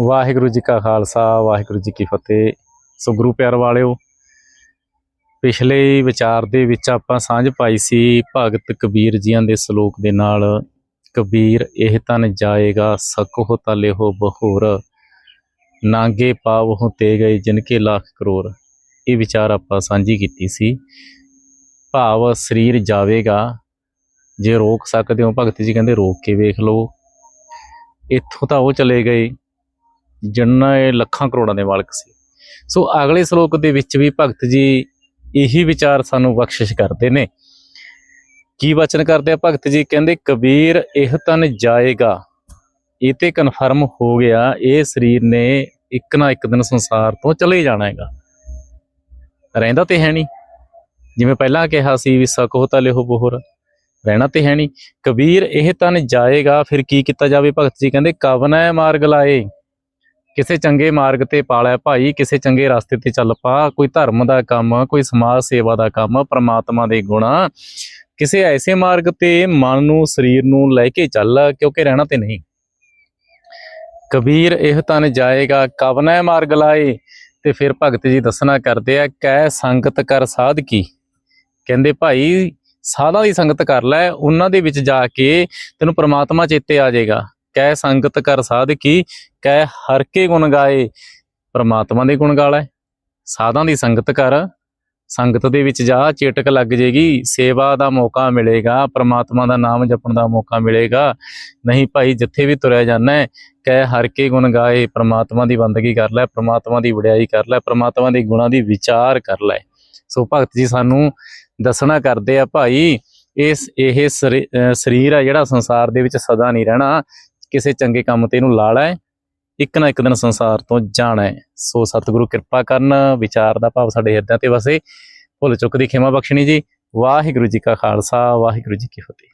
ਵਾਹਿਗੁਰੂ ਜੀ ਕਾ ਖਾਲਸਾ, ਵਾਹਿਗੁਰੂ ਜੀ ਕੀ ਫਤਿਹ। ਸੋ ਗੁਰੂ ਪਿਆਰ ਵਾਲਿਓ, ਪਿਛਲੇ ਵਿਚਾਰ ਦੇ ਵਿੱਚ ਆਪਾਂ ਸਾਂਝ ਪਾਈ ਸੀ ਭਗਤ ਕਬੀਰ ਜੀਆਂ ਦੇ ਸ਼ਲੋਕ ਦੇ ਨਾਲ, ਕਬੀਰ, ਇਹ ਤਨ ਜਾਏਗਾ ਸਕੋ ਤਲੇ ਹੋ ਬਹੋਰ, ਨਾਂਗੇ ਪਾਵਹੁ ਤੇ ਗਏ ਜਿਨਕੇ ਲੱਖ ਕਰੋੜ ਇਹ ਵਿਚਾਰ ਆਪਾਂ ਸਾਂਝੀ ਕੀਤੀ ਸੀ। ਭਾਵ ਸਰੀਰ ਜਾਵੇਗਾ, ਜੇ ਰੋਕ ਸਕਦੇ ਹੋ, ਭਗਤ ਜੀ ਕਹਿੰਦੇ ਰੋਕ ਕੇ ਵੇਖ ਲਓ। ਇੱਥੋਂ ਤਾਂ ਉਹ ਚਲੇ ਗਏ। ਜਿੰਨਾ ਇਹ ਲੱਖਾਂ ਕਰੋੜਾਂ ਦੇ ਮਾਲਕ ਸੀ। ਸੋ ਅਗਲੇ ਸ਼ਲੋਕ ਦੇ ਵਿੱਚ ਵੀ ਭਗਤ ਜੀ ਇਹੀ ਵਿਚਾਰ ਸਾਨੂੰ ਬਖਸ਼ਿਸ਼ ਕਰਦੇ ਨੇ। ਕੀ ਵਚਨ ਕਰਦੇ ਆ ਭਗਤ ਜੀ? ਕਹਿੰਦੇ, ਕਬੀਰ, ਇਹ ਤਨ ਜਾਏਗਾ। ਇਹ ਤੇ ਕਨਫਰਮ ਹੋ ਗਿਆ, ਇਹ ਸਰੀਰ ਨੇ ਇੱਕ ਨਾ ਇੱਕ ਦਿਨ ਸੰਸਾਰ ਤੋਂ ਚਲੇ ਜਾਣਾ ਹੈਗਾ। ਰਹਿੰਦਾ ਤੇ ਹੈ ਨਹੀਂ। ਜਿਵੇਂ ਪਹਿਲਾਂ ਕਿਹਾ ਸੀ ਵੀ ਸਕੋ ਤਾਂ ਲਿਹੋ ਬੋਹਰ, ਰਹਿਣਾ ਤੇ ਹੈ ਨਹੀਂ। ਕਬੀਰ, ਇਹ ਤਨ ਜਾਏਗਾ, ਫਿਰ ਕੀ ਕੀਤਾ ਜਾਵੇ ਭਗਤ ਜੀ? ਕਹਿੰਦੇ, ਕਵਨੈ ਮਾਰਗ ਲਾਏ ਕਿਸੇ ਚੰਗੇ ਮਾਰਗ ਤੇ ਪਾਲਿਆ ਭਾਈ, ਕਿਸੇ ਚੰਗੇ ਰਸਤੇ ਤੇ ਚੱਲ ਪਾ। ਕੋਈ ਧਰਮ ਦਾ ਕੰਮ, ਕੋਈ ਸਮਾਜ ਸੇਵਾ ਦਾ ਕੰਮ, ਪ੍ਰਮਾਤਮਾ ਦੇ ਗੁਣਾ। ਕਿਸੇ ਐਸੇ ਮਾਰਗ ਤੇ ਮਨ ਨੂੰ, ਸਰੀਰ ਨੂੰ ਲੈ ਕੇ ਚੱਲ, ਕਿਉਂਕਿ ਰਹਿਣਾ ਤੇ ਨਹੀਂ। ਕਬੀਰ ਇਹ ਤਨ ਜਾਏਗਾ, ਕਵਨੈ ਮਾਰਗ ਲਾਏ? ਤੇ ਫਿਰ ਭਗਤ ਜੀ ਦੱਸਣਾ ਕਰਦੇ ਆ ਕੈ ਸੰਗਤ ਕਰ ਸਾਧ ਕੀ ਕਹਿੰਦੇ ਭਾਈ, ਸਾਧਾਂ ਦੀ ਸੰਗਤ ਕਰ ਲੈ, ਉਹਨਾਂ ਦੇ ਵਿੱਚ ਜਾ ਕੇ ਤੈਨੂੰ ਪ੍ਰਮਾਤਮਾ ਚੇਤੇ ਆ ਜਾਏਗਾ। ਕਹਿ ਸੰਗਤ ਕਰ ਸਾਧ ਕੀ ਕਹਿ ਹਰ ਕੇ ਗੁਣ ਗਾਏ। ਪਰਮਾਤਮਾ ਦੇ ਗੁਣ ਗਾ ਲੈ ਸਾਧਾਂ ਦੀ ਸੰਗਤ ਕਰ। ਸੰਗਤ ਦੇ ਵਿੱਚ ਜਾ, ਚੇਟਕ ਲੱਗ ਜੇਗੀ, ਸੇਵਾ ਦਾ ਮੌਕਾ ਮਿਲੇਗਾ, ਪ੍ਰਮਾਤਮਾ ਦਾ ਨਾਮ ਜਪਣ ਦਾ ਮੌਕਾ ਮਿਲੇਗਾ। ਨਹੀਂ ਭਾਈ, ਜਿੱਥੇ ਵੀ ਤੁਰਿਆ ਜਾਂਦਾ ਹੈ, ਕਹਿ ਹਰ ਕੇ ਗੁਣ ਗਾਏ, ਪ੍ਰਮਾਤਮਾ ਦੀ ਬੰਦਗੀ ਕਰ ਲੈ, ਪ੍ਰਮਾਤਮਾ ਦੀ ਵਡਿਆਈ ਕਰ ਲੈ, ਪ੍ਰਮਾਤਮਾ ਦੇ ਗੁਣਾਂ ਦੀ ਵਿਚਾਰ ਕਰ ਲੈ। ਸੋ ਭਗਤ ਜੀ, ਸਾਨੂੰ ਦੱਸਣਾ ਕਰਦੇ ਆ ਭਾਈ, ਇਸ ਇਹ ਸਰੀ- ਅਹ ਸਰੀਰ ਆ ਜਿਹੜਾ ਸੰਸਾਰ ਦੇ ਵਿੱਚ ਸਦਾ ਨਹੀਂ ਰਹਿਣਾ। ਕਿਸੇ ਚੰਗੇ ਕੰਮ ਤੇ ਇਹਨੂੰ ਲਾ ਲੈ ਇੱਕ ਨਾ ਇੱਕ ਦਿਨ ਸੰਸਾਰ ਤੋਂ ਜਾਣਾ ਹੈ। ਸੋ ਸਤਿਗੁਰੂ ਕਿਰਪਾ ਕਰਨ, ਵਿਚਾਰ ਦਾ ਭਾਵ ਸਾਡੇ ਹਿਰਦਿਆਂ ਤੇ ਵਸੇ। ਭੁੱਲ ਚੁੱਕ ਦੀ ਖਿਮਾ ਬਖਸ਼ਣੀ ਜੀ। ਵਾਹਿਗੁਰੂ ਜੀ ਕਾ ਖਾਲਸਾ, ਵਾਹਿਗੁਰੂ ਜੀ ਕੀ ਫਤਿਹ।